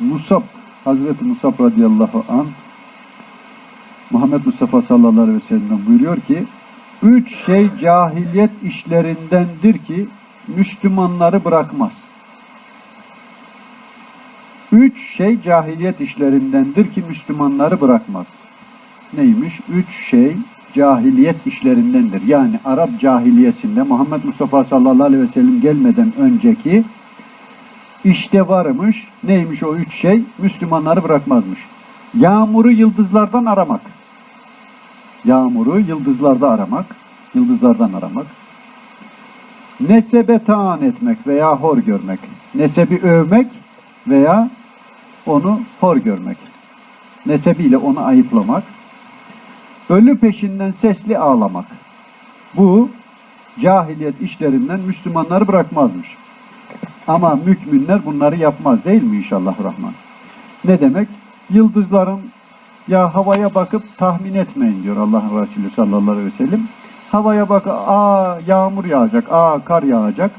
Musab, Hazreti Musab radıyallahu an Muhammed Mustafa sallallahu aleyhi ve sellem buyuruyor ki üç şey cahiliyet işlerindendir ki Müslümanları bırakmaz. Üç şey cahiliyet işlerindendir ki Müslümanları bırakmaz. Neymiş? Üç şey cahiliyet işlerindendir. Yani Arap cahiliyesinde Muhammed Mustafa sallallahu aleyhi ve sellem gelmeden önceki işte varmış. Neymiş o üç şey? Müslümanları bırakmazmış. Yağmuru yıldızlardan aramak. Yağmuru yıldızlarda aramak. Yıldızlardan aramak. Nesebe taan etmek veya hor görmek. Nesebi övmek veya onu hor görmek. Nesebiyle onu ayıplamak. Ölü peşinden sesli ağlamak. Bu cahiliyet işlerinden Müslümanları bırakmazmış. Ama müminler bunları yapmaz değil mi inşallah Rahman? Ne demek? Yıldızların ya havaya bakıp tahmin etmeyin diyor Allah'ın Resulü sallallahu aleyhi ve sellem. Havaya bak, aa yağmur yağacak, aa kar yağacak.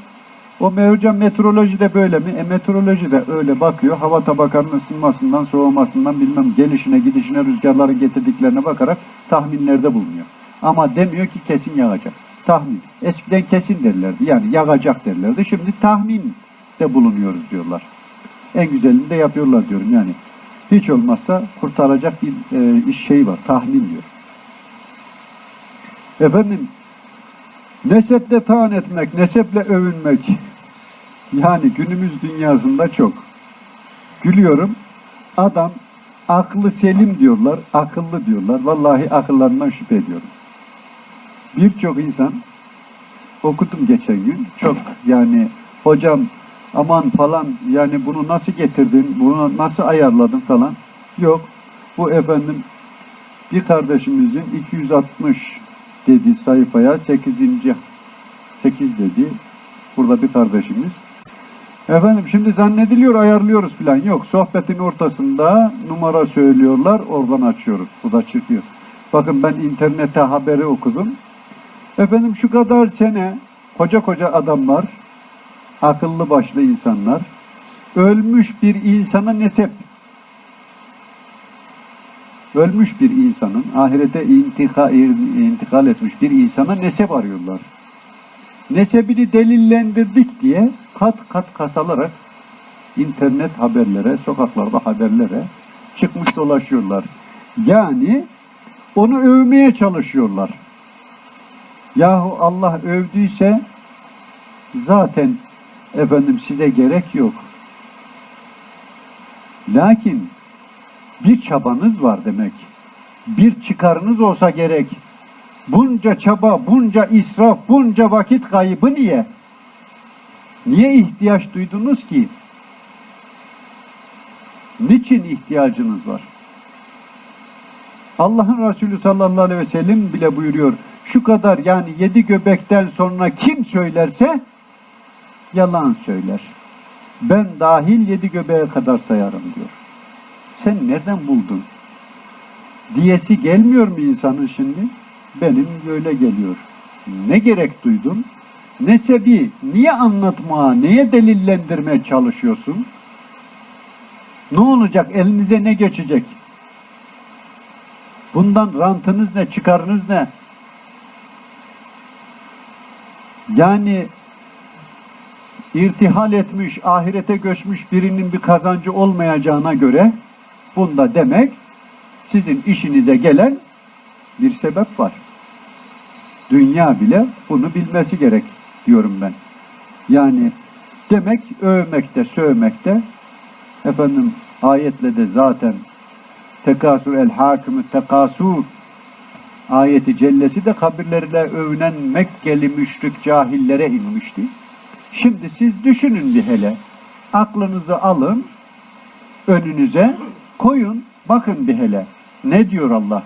O hocam meteoroloji de böyle mi? E meteoroloji de öyle bakıyor. Hava tabakanın ısınmasından, soğumasından bilmem gelişine, gidişine, rüzgarların getirdiklerine bakarak tahminlerde bulunuyor. Ama demiyor ki kesin yağacak. Tahmin. Eskiden kesin derlerdi. Yani yağacak derlerdi. Şimdi tahmin de bulunuyoruz diyorlar. En güzelini de yapıyorlar diyorum yani. Hiç olmazsa kurtaracak bir e, iş şey var. Tahmin diyor. Efendim neseple taan etmek, neseple övünmek yani günümüz dünyasında çok. Gülüyorum. Adam aklı selim diyorlar, akıllı diyorlar. Vallahi akıllarından şüphe ediyorum. Birçok insan okudum geçen gün. Çok yani hocam aman falan yani bunu nasıl getirdin, bunu nasıl ayarladın falan. Yok. Bu efendim bir kardeşimizin 260 dedi sayfaya 8. 8 dedi. Burada bir kardeşimiz. Efendim şimdi zannediliyor ayarlıyoruz falan. Yok sohbetin ortasında numara söylüyorlar oradan açıyoruz. Bu da çıkıyor. Bakın ben internete haberi okudum. Efendim şu kadar sene koca koca adamlar akıllı başlı insanlar ölmüş bir insana nesep ölmüş bir insanın ahirete intika, intikal etmiş bir insana nesep arıyorlar. Nesebini delillendirdik diye kat kat kasalarak internet haberlere, sokaklarda haberlere çıkmış dolaşıyorlar. Yani onu övmeye çalışıyorlar. Yahu Allah övdüyse zaten efendim size gerek yok. Lakin bir çabanız var demek. Bir çıkarınız olsa gerek. Bunca çaba, bunca israf, bunca vakit kaybı niye? Niye ihtiyaç duydunuz ki? Niçin ihtiyacınız var? Allah'ın Resulü sallallahu aleyhi ve sellem bile buyuruyor. Şu kadar yani yedi göbekten sonra kim söylerse yalan söyler. Ben dahil yedi göbeğe kadar sayarım diyor. Sen nereden buldun? Diyesi gelmiyor mu insanın şimdi? Benim böyle geliyor. Ne gerek duydun? Ne sebi? Niye anlatmaya, neye delillendirmeye çalışıyorsun? Ne olacak? Elinize ne geçecek? Bundan rantınız ne? Çıkarınız ne? Yani irtihal etmiş, ahirete göçmüş birinin bir kazancı olmayacağına göre bunda demek sizin işinize gelen bir sebep var. Dünya bile bunu bilmesi gerek diyorum ben. Yani demek övmekte, sövmekte efendim ayetle de zaten tekasur el hakimü tekasur ayeti cellesi de kabirlerine övünen Mekkeli müşrik cahillere inmişti. Şimdi siz düşünün bir hele. Aklınızı alın, önünüze koyun, bakın bir hele. Ne diyor Allah?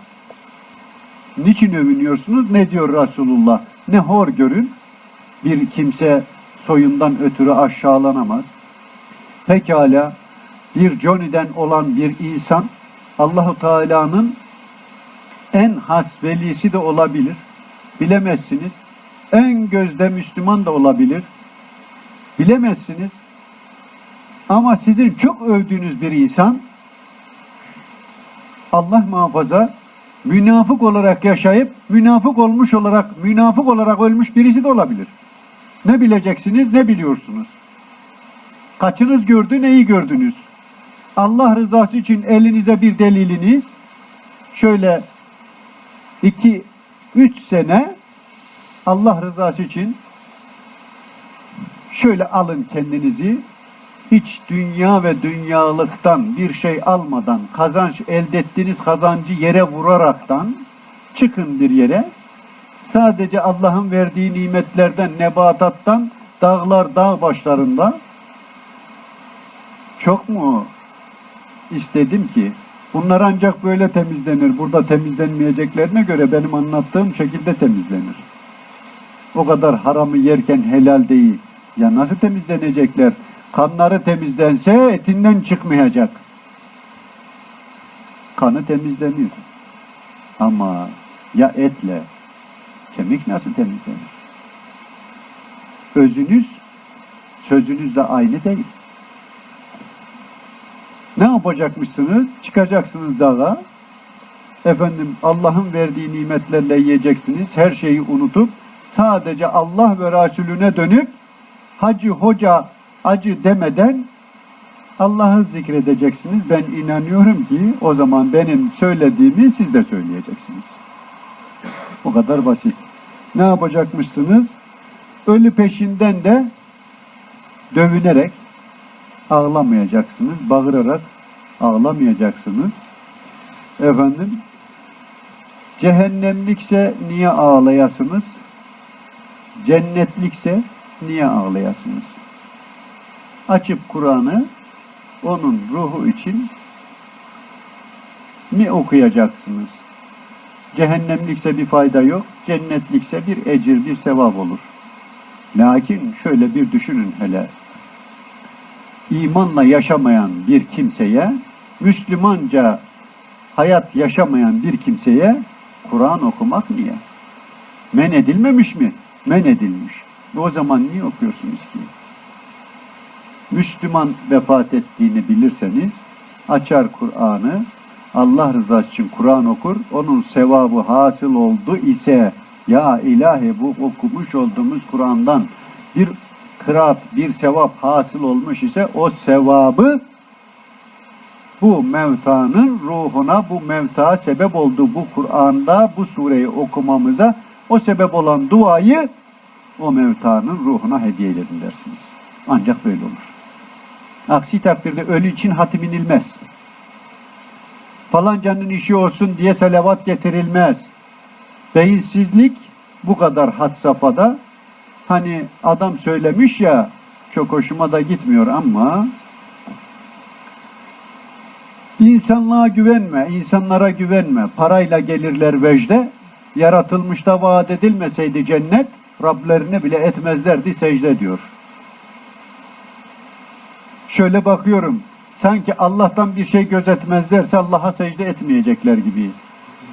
Niçin övünüyorsunuz? Ne diyor Resulullah? Ne hor görün. Bir kimse soyundan ötürü aşağılanamaz. Pekala bir Johnny'den olan bir insan Allahu Teala'nın en has velisi de olabilir. Bilemezsiniz. En gözde Müslüman da olabilir. Bilemezsiniz. Ama sizin çok övdüğünüz bir insan Allah muhafaza münafık olarak yaşayıp münafık olmuş olarak münafık olarak ölmüş birisi de olabilir. Ne bileceksiniz ne biliyorsunuz. Kaçınız gördü neyi gördünüz? Allah rızası için elinize bir deliliniz şöyle iki üç sene Allah rızası için şöyle alın kendinizi hiç dünya ve dünyalıktan bir şey almadan kazanç elde ettiğiniz kazancı yere vuraraktan çıkın bir yere sadece Allah'ın verdiği nimetlerden nebatattan dağlar dağ başlarında çok mu istedim ki bunlar ancak böyle temizlenir. Burada temizlenmeyeceklerine göre benim anlattığım şekilde temizlenir. O kadar haramı yerken helal değil. Ya nasıl temizlenecekler? Kanları temizlense etinden çıkmayacak. Kanı temizlenir. Ama ya etle kemik nasıl temizlenir? Özünüz sözünüzle aynı değil. Ne yapacakmışsınız? Çıkacaksınız dağa. Efendim Allah'ın verdiği nimetlerle yiyeceksiniz. Her şeyi unutup sadece Allah ve Resulüne dönüp hacı hoca acı demeden Allah'ı zikredeceksiniz. Ben inanıyorum ki o zaman benim söylediğimi siz de söyleyeceksiniz. O kadar basit. Ne yapacakmışsınız? Ölü peşinden de dövünerek ağlamayacaksınız. Bağırarak ağlamayacaksınız. Efendim cehennemlikse niye ağlayasınız? Cennetlikse niye ağlayasınız? Açıp Kur'an'ı onun ruhu için mi okuyacaksınız? Cehennemlikse bir fayda yok, cennetlikse bir ecir, bir sevap olur. Lakin şöyle bir düşünün hele. İmanla yaşamayan bir kimseye, Müslümanca hayat yaşamayan bir kimseye Kur'an okumak niye? Men edilmemiş mi? Men edilmiş. O zaman niye okuyorsunuz ki? Müslüman vefat ettiğini bilirseniz açar Kur'an'ı Allah rızası için Kur'an okur. Onun sevabı hasıl oldu ise ya ilahi bu okumuş olduğumuz Kur'an'dan bir kıraat, bir sevap hasıl olmuş ise o sevabı bu mevtanın ruhuna, bu mevta sebep olduğu bu Kur'an'da bu sureyi okumamıza o sebep olan duayı o mevtanın ruhuna hediye edin dersiniz. Ancak böyle olur. Aksi takdirde ölü için hatim inilmez. Falancanın işi olsun diye selavat getirilmez. Beyinsizlik bu kadar had safhada. Hani adam söylemiş ya çok hoşuma da gitmiyor ama insanlığa güvenme, insanlara güvenme. Parayla gelirler vecde. Yaratılmışta vaat edilmeseydi cennet Rablerine bile etmezlerdi secde diyor. Şöyle bakıyorum. Sanki Allah'tan bir şey gözetmezlerse Allah'a secde etmeyecekler gibi.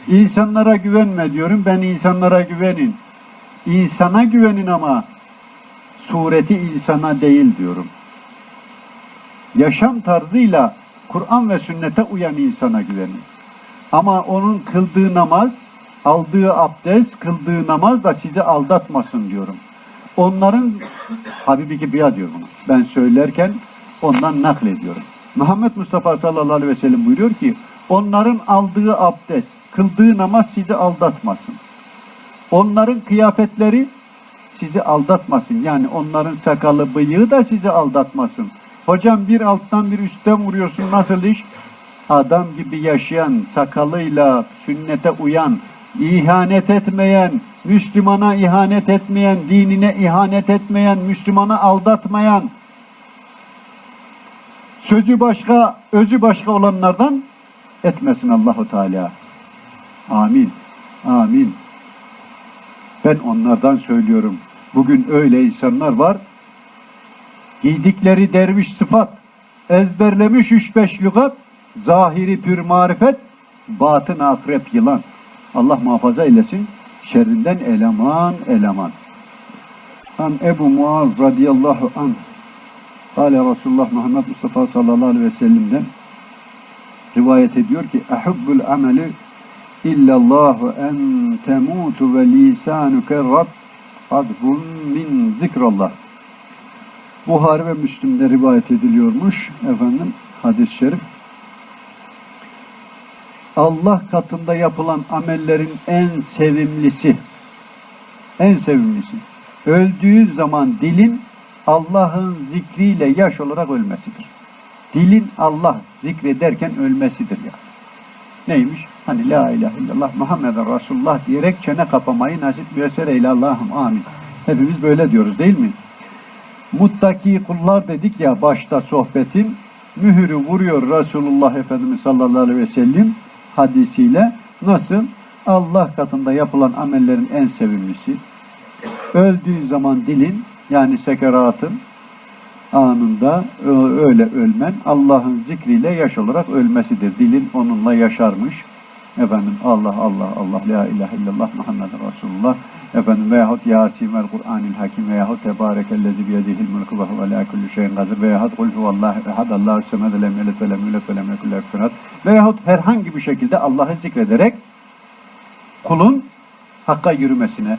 İnsanlara güvenme diyorum. Ben insanlara güvenin. İnsana güvenin ama sureti insana değil diyorum. Yaşam tarzıyla Kur'an ve sünnete uyan insana güvenin. Ama onun kıldığı namaz, aldığı abdest, kıldığı namaz da sizi aldatmasın diyorum. Onların Habibi Kibriya diyor bunu. Ben söylerken ondan naklediyorum. Muhammed Mustafa sallallahu aleyhi ve sellem buyuruyor ki onların aldığı abdest, kıldığı namaz sizi aldatmasın. Onların kıyafetleri sizi aldatmasın. Yani onların sakalı, bıyığı da sizi aldatmasın. Hocam bir alttan bir üstten vuruyorsun nasıl iş? Adam gibi yaşayan, sakalıyla sünnete uyan, ihanet etmeyen, Müslümana ihanet etmeyen, dinine ihanet etmeyen, Müslümana aldatmayan, sözü başka, özü başka olanlardan etmesin Allahu Teala. Amin. Amin. Ben onlardan söylüyorum. Bugün öyle insanlar var. Giydikleri derviş sıfat, ezberlemiş üç beş lügat, zahiri pür marifet, batın akrep yılan. Allah muhafaza eylesin. Şerrinden eleman eleman. An Ebu Muaz radıyallahu anh Kale Resulullah Muhammed Mustafa sallallahu aleyhi ve sellem'den rivayet ediyor ki ehubbul ameli illallahu en temutu ve lisanuke rab adbun min zikrallah. Buhari ve Müslim'de rivayet ediliyormuş efendim hadis-i şerif. Allah katında yapılan amellerin en sevimlisi en sevimlisi öldüğü zaman dilin Allah'ın zikriyle yaş olarak ölmesidir. Dilin Allah zikrederken ölmesidir ya. Neymiş? Hani la ilahe illallah Muhammeden Resulullah diyerek çene kapamayı nasip müyesser eyle Allah'ım amin. Hepimiz böyle diyoruz değil mi? Muttaki kullar dedik ya başta sohbetin mühürü vuruyor Resulullah Efendimiz sallallahu aleyhi ve sellem hadisiyle nasıl? Allah katında yapılan amellerin en sevimlisi öldüğün zaman dilin yani sekeratın anında öyle ölmen Allah'ın zikriyle yaş olarak ölmesidir. Dilin onunla yaşarmış. Efendim Allah Allah Allah la ilahe illallah Muhammeden Resulullah efendim veyahut Yasin vel Kur'anil Hakim veyahut Tebarekellezi biyedihil mulku ve huve la kulli şeyin kadir veyahut kul huvallahu ehad Allahu semed lem yelit ve lem yulet ve lem yekul lehu veyahut herhangi bir şekilde Allah'ı zikrederek kulun hakka yürümesine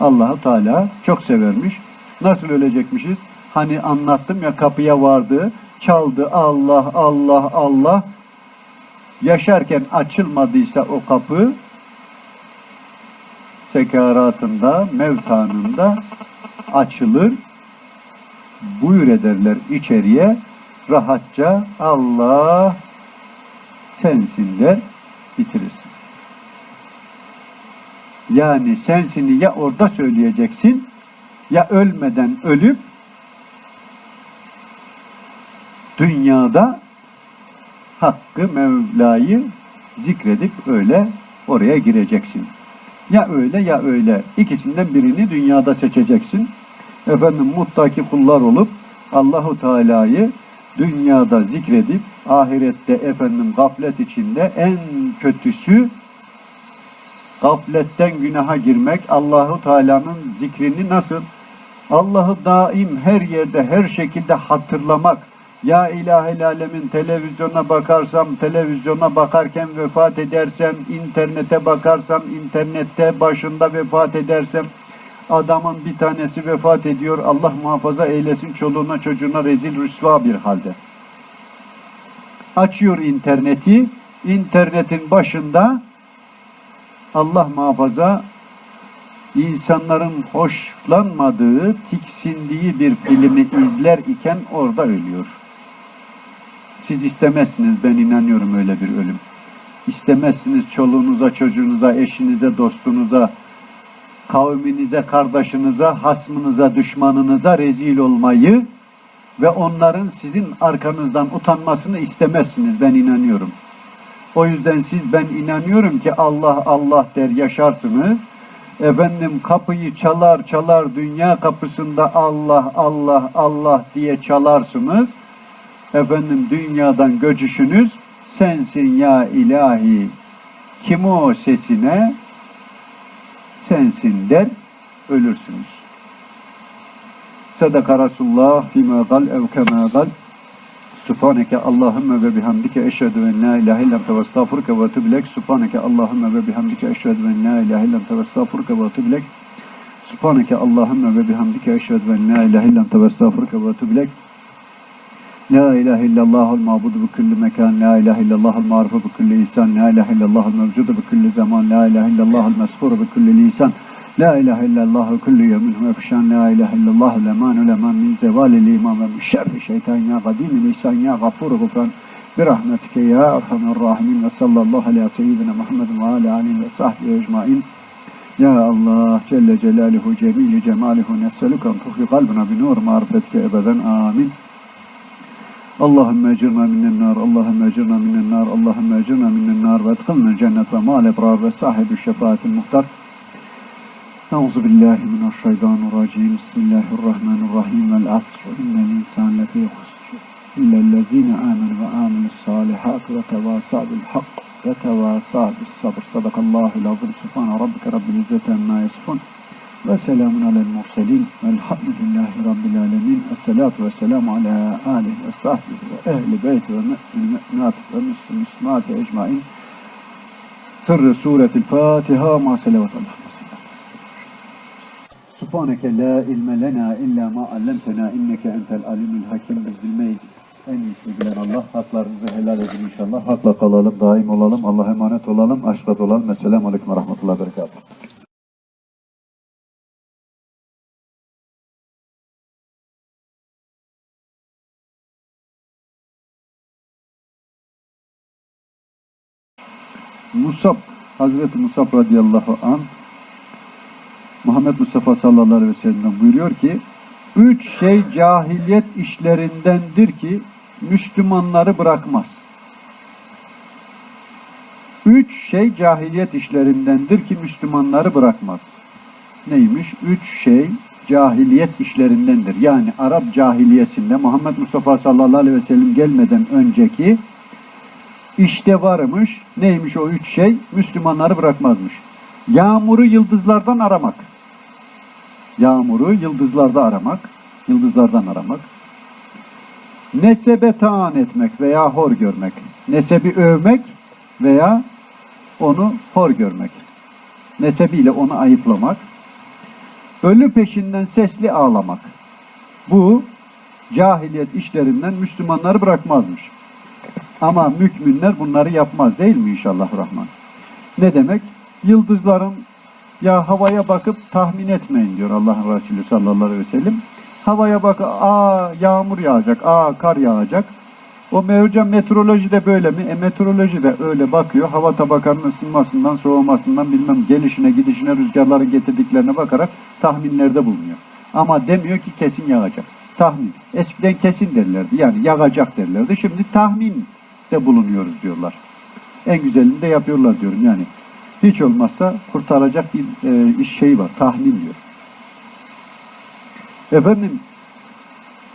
Allahu Teala çok severmiş. Nasıl ölecekmişiz? Hani anlattım ya kapıya vardı, çaldı Allah Allah Allah. Yaşarken açılmadıysa o kapı sekaratında, mevtanında açılır. Buyur ederler içeriye rahatça Allah sensin der bitirirsin. Yani sensini ya orada söyleyeceksin ya ölmeden ölüp dünyada Hakkı Mevla'yı zikredip öyle oraya gireceksin. Ya öyle ya öyle. İkisinden birini dünyada seçeceksin. Efendim muttaki kullar olup Allahu Teala'yı dünyada zikredip ahirette efendim gaflet içinde en kötüsü gafletten günaha girmek, Allahu Teala'nın zikrini nasıl Allah'ı daim her yerde her şekilde hatırlamak. Ya ilahel alemin televizyona bakarsam, televizyona bakarken vefat edersem, internete bakarsam, internette başında vefat edersem, adamın bir tanesi vefat ediyor, Allah muhafaza eylesin çoluğuna çocuğuna rezil rüsva bir halde. Açıyor interneti, internetin başında Allah muhafaza insanların hoşlanmadığı, tiksindiği bir filmi izler iken orada ölüyor. Siz istemezsiniz, ben inanıyorum öyle bir ölüm. İstemezsiniz çoluğunuza, çocuğunuza, eşinize, dostunuza, kavminize, kardeşinize, hasmınıza, düşmanınıza rezil olmayı ve onların sizin arkanızdan utanmasını istemezsiniz, ben inanıyorum. O yüzden siz ben inanıyorum ki Allah Allah der yaşarsınız. Efendim kapıyı çalar çalar dünya kapısında Allah Allah Allah diye çalarsınız. Efendim dünyadan göçüşünüz sensin ya ilahi. Kim o sesine sensin der ölürsünüz. Sadaka Resulullah fîmâ gal ev kemâ gal Subhaneke Allahümme ve bihamdike eşhedü en la ilahe illa ente ve estağfuruke ve etûbü ilek. Subhaneke Allahümme ve bihamdike eşhedü en la ilahe illa ente ve estağfuruke ve etûbü ilek. Subhaneke Allahümme ve bihamdike eşhedü en la ilahe illa ente ve estağfuruke ve etûbü ilek. La ilahe illallahul mabudu bi kulli mekan, la ilahe illallahul marifu bi kulli insan, la ilahe illallahul mevcudu bi kulli zaman, la ilahe illallahul mesfuru bi kulli lisan. La ilahe illallah ve kullu yemin ve fişan la ilahe illallah leman leman min zevalil iman ve min şerri şeytan ya kadim lisan ya gafur gufran bi rahmetike ya erhamer rahimin ve sallallahu aleyhi seyyidina Muhammed ve ala alihi ve sahbihi ecmain Ya Allah Celle Celaluhu Cemili Cemaluhu Nesselukan tuhfi kalbina bi Allahümme ecirna minen nar, Allahümme ecirna minen nar, Allahümme ecirna minen nar ve edkılna cennet ve mal ebrar ve sahibi şefaatil muhtar. Euzu billahi mineşşeytanirracim. Bismillahirrahmanirrahim. Vel asr. İnnel insane lefî husr. İllellezîne âmenu ve âmilussâlihât ve tevâsâ bil hak ve tevâsâ bis sabr. Sadakallâhul azim. Subhane rabbike rabbil izzeti emmâ yasifun. Ve selamun alel murselin velhamdülillahi rabbil alemin esselatu ve selamu ala alihi ve sahbihi ve ehli beyti ve mü'min mü'minat ve müslüm müslümat ecmain sırrı suretil Fatiha ma selavat Subhaneke la ilme lena illa ma allamtena inneke entel alimul hakim biz bilmeyiz. En iyisini bilen Allah. Haklarınızı helal edin inşallah. Hakla kalalım, daim olalım. Allah'a emanet olalım. Aşka dolalım. Esselamu Aleyküm ve Rahmetullahi ve Berekatuhu. Musab, Hazreti Musab radıyallahu an Muhammed Mustafa sallallahu aleyhi ve sellem buyuruyor ki üç şey cahiliyet işlerindendir ki Müslümanları bırakmaz. Üç şey cahiliyet işlerindendir ki Müslümanları bırakmaz. Neymiş? Üç şey cahiliyet işlerindendir. Yani Arap cahiliyesinde Muhammed Mustafa sallallahu aleyhi ve sellem gelmeden önceki işte varmış. Neymiş o üç şey? Müslümanları bırakmazmış. Yağmuru yıldızlardan aramak. Yağmuru yıldızlarda aramak. Yıldızlardan aramak. Nesebe taan etmek veya hor görmek. Nesebi övmek veya onu hor görmek. Nesebiyle onu ayıplamak. Ölü peşinden sesli ağlamak. Bu cahiliyet işlerinden Müslümanları bırakmazmış. Ama müminler bunları yapmaz değil mi inşallah Rahman? Ne demek? Yıldızların ya havaya bakıp tahmin etmeyin diyor Allah'ın Resulü sallallahu aleyhi ve sellem. Havaya bak, aa yağmur yağacak, aa kar yağacak. O hocam meteoroloji de böyle mi? E meteoroloji de öyle bakıyor. Hava tabakanın ısınmasından, soğumasından bilmem gelişine, gidişine, rüzgarların getirdiklerine bakarak tahminlerde bulunuyor. Ama demiyor ki kesin yağacak. Tahmin. Eskiden kesin derlerdi. Yani yağacak derlerdi. Şimdi tahmin de bulunuyoruz diyorlar. En güzelini de yapıyorlar diyorum yani. Hiç olmazsa kurtaracak bir e, iş şey var. Tahmin diyor. Efendim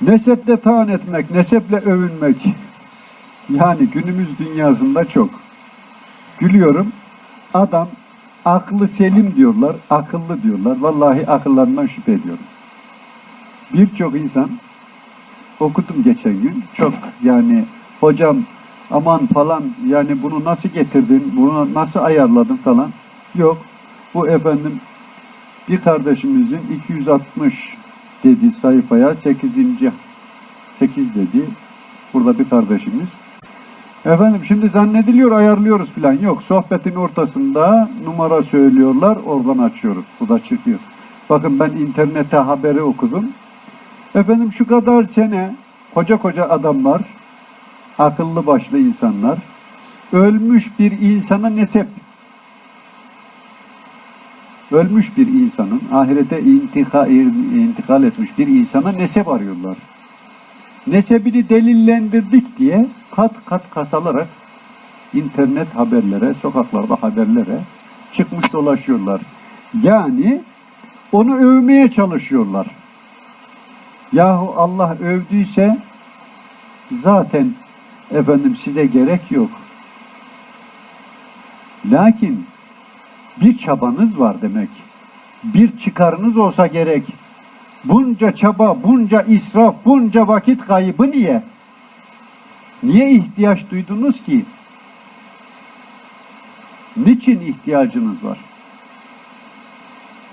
neseple taan etmek, neseple övünmek yani günümüz dünyasında çok. Gülüyorum. Adam aklı selim diyorlar, akıllı diyorlar. Vallahi akıllarından şüphe ediyorum. Birçok insan okudum geçen gün. Çok yani hocam aman falan yani bunu nasıl getirdin, bunu nasıl ayarladın falan. Yok. Bu efendim bir kardeşimizin 260 dedi sayfaya 8. 8 dedi. Burada bir kardeşimiz. Efendim şimdi zannediliyor ayarlıyoruz falan. Yok sohbetin ortasında numara söylüyorlar oradan açıyoruz. Bu da çıkıyor. Bakın ben internete haberi okudum. Efendim şu kadar sene koca koca adamlar akıllı başlı insanlar ölmüş bir insana nesep ölmüş bir insanın ahirete intikal, intikal etmiş bir insana nesep arıyorlar. Nesebini delillendirdik diye kat kat kasalarak internet haberlere, sokaklarda haberlere çıkmış dolaşıyorlar. Yani onu övmeye çalışıyorlar. Yahu Allah övdüyse zaten efendim size gerek yok. Lakin bir çabanız var demek. Bir çıkarınız olsa gerek. Bunca çaba, bunca israf, bunca vakit kaybı niye? Niye ihtiyaç duydunuz ki? Niçin ihtiyacınız var?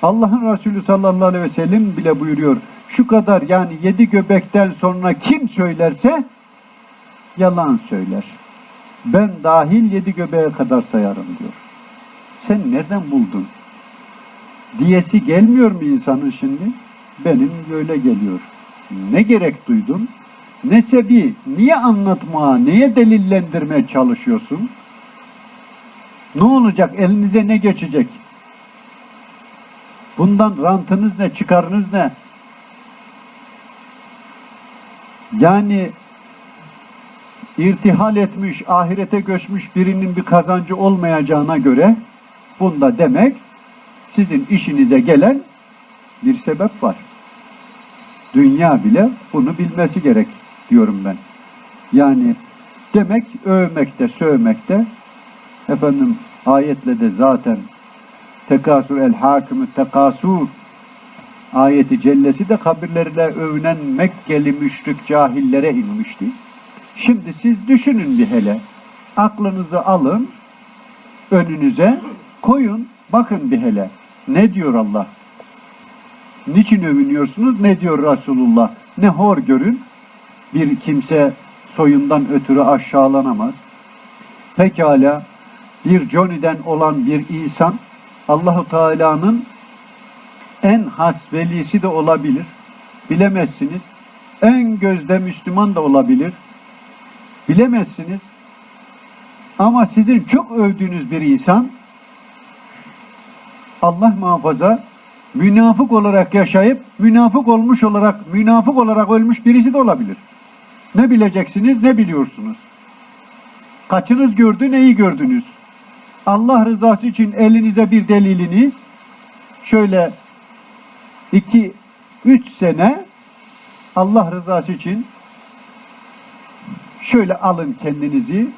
Allah'ın Resulü sallallahu aleyhi ve sellem bile buyuruyor. Şu kadar yani yedi göbekten sonra kim söylerse yalan söyler. Ben dahil yedi göbeğe kadar sayarım diyor. Sen nereden buldun? Diyesi gelmiyor mu insanın şimdi? Benim böyle geliyor. Ne gerek duydun? Ne sebi? Niye anlatmaya, neye delillendirmeye çalışıyorsun? Ne olacak? Elinize ne geçecek? Bundan rantınız ne? Çıkarınız ne? Yani irtihal etmiş, ahirete göçmüş birinin bir kazancı olmayacağına göre bunda demek sizin işinize gelen bir sebep var. Dünya bile bunu bilmesi gerek diyorum ben. Yani demek övmekte, sövmekte efendim ayetle de zaten tekasur el hakimü tekasur ayeti cellesi de kabirlerle övünen Mekkeli müşrik cahillere inmişti. Şimdi siz düşünün bir hele. Aklınızı alın, önünüze koyun, bakın bir hele. Ne diyor Allah? Niçin övünüyorsunuz? Ne diyor Resulullah? Ne hor görün. Bir kimse soyundan ötürü aşağılanamaz. Pekala bir Johnny'den olan bir insan Allahu Teala'nın en has velisi de olabilir. Bilemezsiniz. En gözde Müslüman da olabilir. Bilemezsiniz. Ama sizin çok övdüğünüz bir insan Allah muhafaza münafık olarak yaşayıp münafık olmuş olarak münafık olarak ölmüş birisi de olabilir. Ne bileceksiniz ne biliyorsunuz. Kaçınız gördü neyi gördünüz? Allah rızası için elinize bir deliliniz şöyle iki üç sene Allah rızası için şöyle alın kendinizi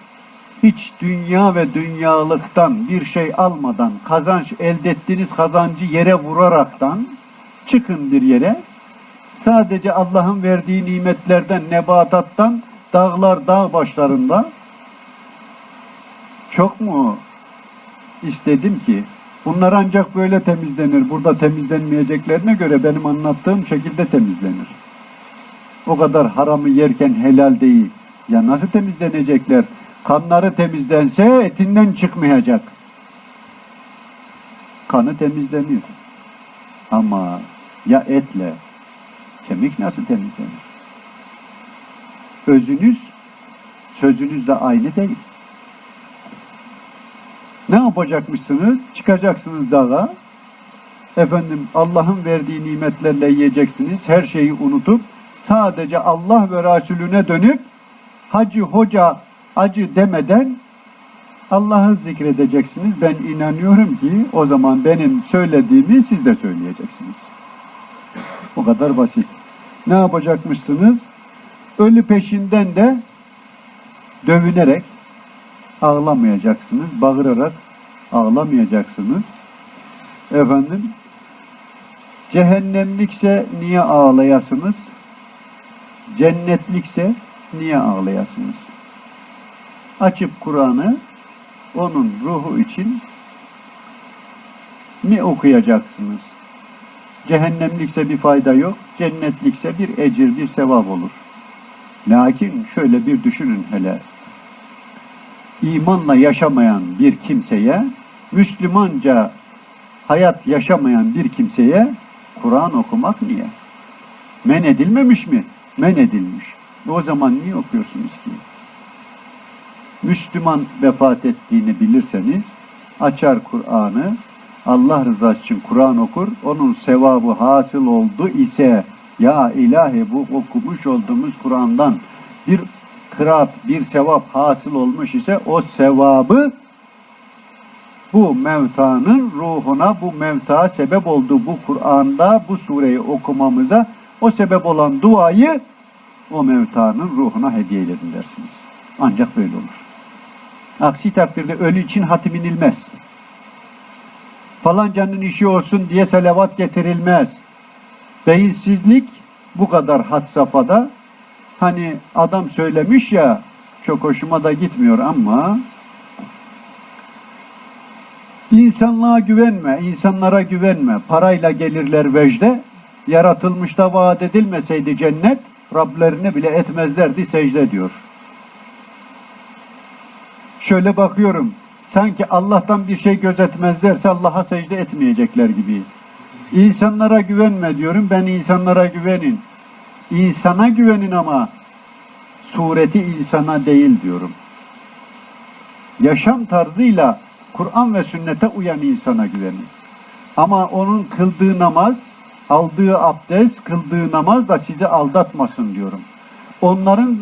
hiç dünya ve dünyalıktan bir şey almadan kazanç elde ettiğiniz kazancı yere vuraraktan çıkın bir yere sadece Allah'ın verdiği nimetlerden nebatattan dağlar dağ başlarında çok mu istedim ki bunlar ancak böyle temizlenir. Burada temizlenmeyeceklerine göre benim anlattığım şekilde temizlenir. O kadar haramı yerken helal değil. Ya nasıl temizlenecekler? Kanları temizlense etinden çıkmayacak. Kanı temizlenir. Ama ya etle kemik nasıl temizlenir? Özünüz sözünüzle aynı değil. Ne yapacakmışsınız? Çıkacaksınız dağa. Efendim Allah'ın verdiği nimetlerle yiyeceksiniz. Her şeyi unutup sadece Allah ve Resulüne dönüp hacı hoca acı demeden Allah'ı zikredeceksiniz. Ben inanıyorum ki o zaman benim söylediğimi siz de söyleyeceksiniz. O kadar basit. Ne yapacakmışsınız? Ölü peşinden de dövünerek ağlamayacaksınız. Bağırarak ağlamayacaksınız. Efendim cehennemlikse niye ağlayasınız? Cennetlikse niye ağlayasınız? Açıp Kur'an'ı onun ruhu için mi okuyacaksınız? Cehennemlikse bir fayda yok, cennetlikse bir ecir, bir sevap olur. Lakin şöyle bir düşünün hele. İmanla yaşamayan bir kimseye, Müslümanca hayat yaşamayan bir kimseye Kur'an okumak niye? Men edilmemiş mi? Men edilmiş. O zaman niye okuyorsunuz ki? Müslüman vefat ettiğini bilirseniz açar Kur'an'ı Allah rızası için Kur'an okur. Onun sevabı hasıl oldu ise ya ilahi bu okumuş olduğumuz Kur'an'dan bir kıraat, bir sevap hasıl olmuş ise o sevabı bu mevtanın ruhuna, bu mevta sebep olduğu bu Kur'an'da bu sureyi okumamıza o sebep olan duayı o mevtanın ruhuna hediye edin dersiniz. Ancak böyle olur. Aksi takdirde ölü için hatim inilmez. Falancanın işi olsun diye selavat getirilmez. Beyinsizlik bu kadar had safhada. Hani adam söylemiş ya çok hoşuma da gitmiyor ama insanlığa güvenme, insanlara güvenme. Parayla gelirler vecde. Yaratılmışta vaat edilmeseydi cennet, Rablerine bile etmezlerdi secde diyor. Şöyle bakıyorum, sanki Allah'tan bir şey gözetmezlerse Allah'a secde etmeyecekler gibi. İnsanlara güvenme diyorum, ben insanlara güvenin. İnsana güvenin ama sureti insana değil diyorum. Yaşam tarzıyla Kur'an ve sünnete uyan insana güvenin. Ama onun kıldığı namaz, aldığı abdest, kıldığı namaz da sizi aldatmasın diyorum. Onların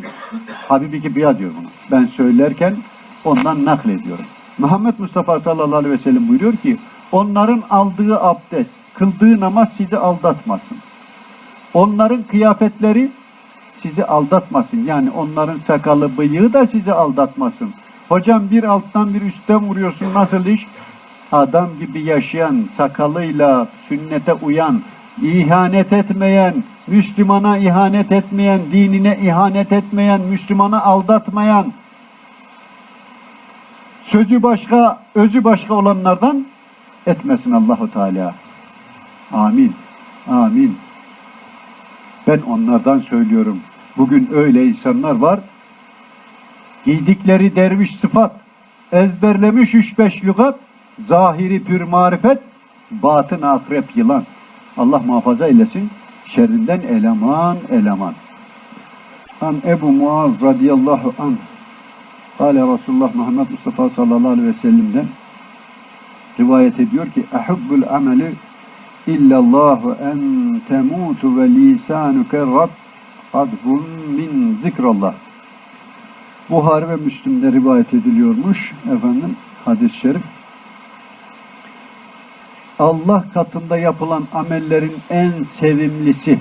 Habibi Kibriya diyor bunu. Ben söylerken ondan naklediyorum. Muhammed Mustafa sallallahu aleyhi ve sellem buyuruyor ki onların aldığı abdest, kıldığı namaz sizi aldatmasın. Onların kıyafetleri sizi aldatmasın. Yani onların sakalı, bıyığı da sizi aldatmasın. Hocam bir alttan bir üstten vuruyorsun nasıl iş? Adam gibi yaşayan, sakalıyla sünnete uyan, ihanet etmeyen, Müslümana ihanet etmeyen, dinine ihanet etmeyen, Müslümana aldatmayan, sözü başka, özü başka olanlardan etmesin Allahu Teala. Amin. Amin. Ben onlardan söylüyorum. Bugün öyle insanlar var. Giydikleri derviş sıfat, ezberlemiş üç beş lügat, zahiri pür marifet, batın akrep yılan. Allah muhafaza eylesin. Şerrinden eleman eleman. An Ebu Muaz radıyallahu anh Kale Resulullah Muhammed Mustafa sallallahu aleyhi ve sellem'den rivayet ediyor ki Ehubbul ameli illallahu en temutu ve lisanuke rab adhun min zikrallah. Buhari ve Müslim'de rivayet ediliyormuş efendim hadis-i şerif. Allah katında yapılan amellerin en sevimlisi,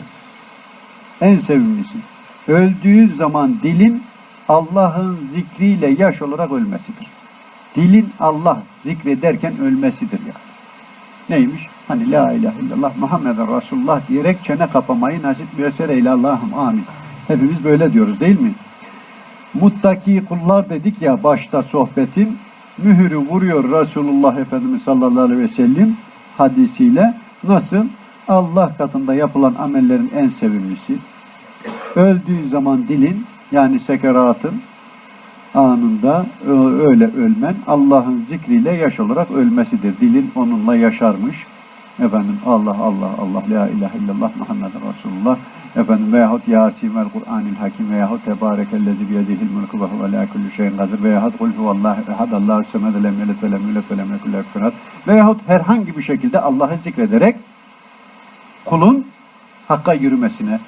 en sevimlisi, öldüğü zaman dilin Allah'ın zikriyle yaş olarak ölmesidir. Dilin Allah zikrederken ölmesidir yani. Neymiş? Hani la ilahe illallah Muhammeden Resulullah diyerek çene kapamayı nasip müyesser eyle Allah'ım amin. Hepimiz böyle diyoruz değil mi? Muttaki kullar dedik ya başta sohbetin mühürü vuruyor Resulullah Efendimiz sallallahu aleyhi ve sellem hadisiyle nasıl? Allah katında yapılan amellerin en sevimlisi. Öldüğü zaman dilin yani sekeratın anında öyle ölmen Allah'ın zikriyle yaş olarak ölmesidir. Dilin onunla yaşarmış. Efendim Allah Allah Allah la ilahe illallah Muhammeden Resulullah efendim veyahut Yasimel Kur'anil Hakim veyahut Tebarekellezi biyedihil mulku ve huve la kullu şeyin kadir veyahut kul huvallahu ehad Allahu semede lem yelet ve lem yulet ve lem veyahut herhangi bir şekilde Allah'ı zikrederek kulun hakka yürümesine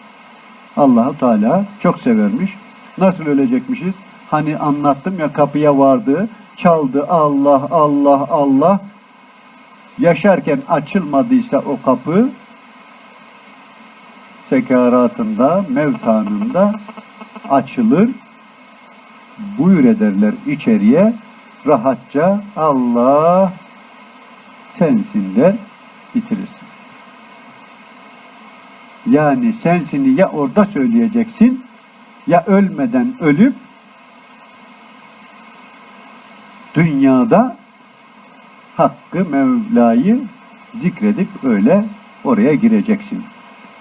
Allahu Teala çok severmiş. Nasıl ölecekmişiz? Hani anlattım ya kapıya vardı, çaldı Allah Allah Allah. Yaşarken açılmadıysa o kapı sekaratında, mevtanında açılır. Buyur ederler içeriye rahatça Allah sensin der bitirirsin. Yani sensini ya orada söyleyeceksin ya ölmeden ölüp dünyada Hakkı Mevla'yı zikredip öyle oraya gireceksin.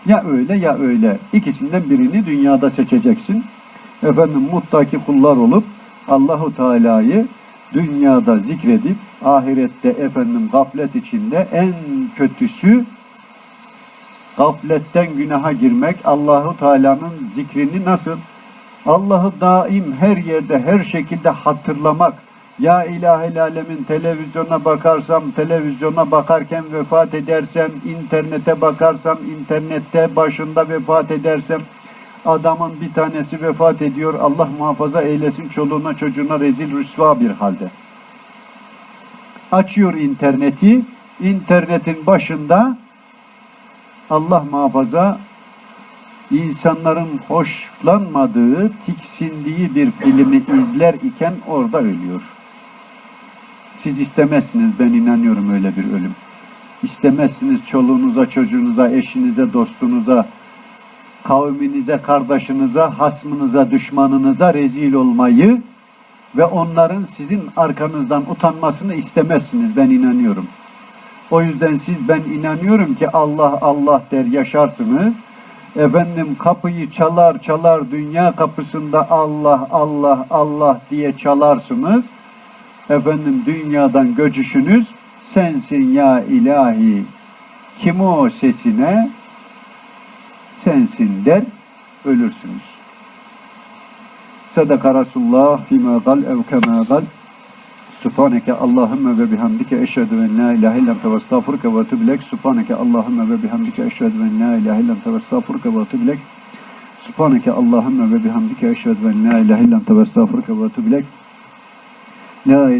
Ya öyle ya öyle. İkisinden birini dünyada seçeceksin. Efendim muttaki kullar olup Allahu Teala'yı dünyada zikredip ahirette efendim gaflet içinde en kötüsü gafletten günaha girmek, Allahu Teala'nın zikrini nasıl Allah'ı daim her yerde her şekilde hatırlamak, ya ilahel alemin televizyona bakarsam, televizyona bakarken vefat edersem, internete bakarsam, internette başında vefat edersem, adamın bir tanesi vefat ediyor, Allah muhafaza eylesin çoluğuna çocuğuna rezil rüsva bir halde. Açıyor interneti, internetin başında Allah muhafaza insanların hoşlanmadığı, tiksindiği bir filmi izler iken orada ölüyor. Siz istemezsiniz, ben inanıyorum öyle bir ölüm. İstemezsiniz çoluğunuza, çocuğunuza, eşinize, dostunuza, kavminize, kardeşinize, hasmınıza, düşmanınıza rezil olmayı ve onların sizin arkanızdan utanmasını istemezsiniz, ben inanıyorum. O yüzden siz ben inanıyorum ki Allah Allah der yaşarsınız. Efendim kapıyı çalar çalar dünya kapısında Allah Allah Allah diye çalarsınız efendim dünyadan göçüşünüz sensin ya ilahi kim o sesine sensin der ölürsünüz. Sadaka Resulullah fîmâ gal ev kemâ gal Subhaneke Allahümme ve bihamdike eşhedü en la ilahe illen ve estağfurke ve etûbü ilek. Subhaneke Allahümme ve bihamdike eşhedü en la ilahe illen ve estağfurke ve etûbü ilek. Subhaneke Allahümme ve bihamdike eşhedü en la ilahe illen ve estağfurke ve etûbü ilek. La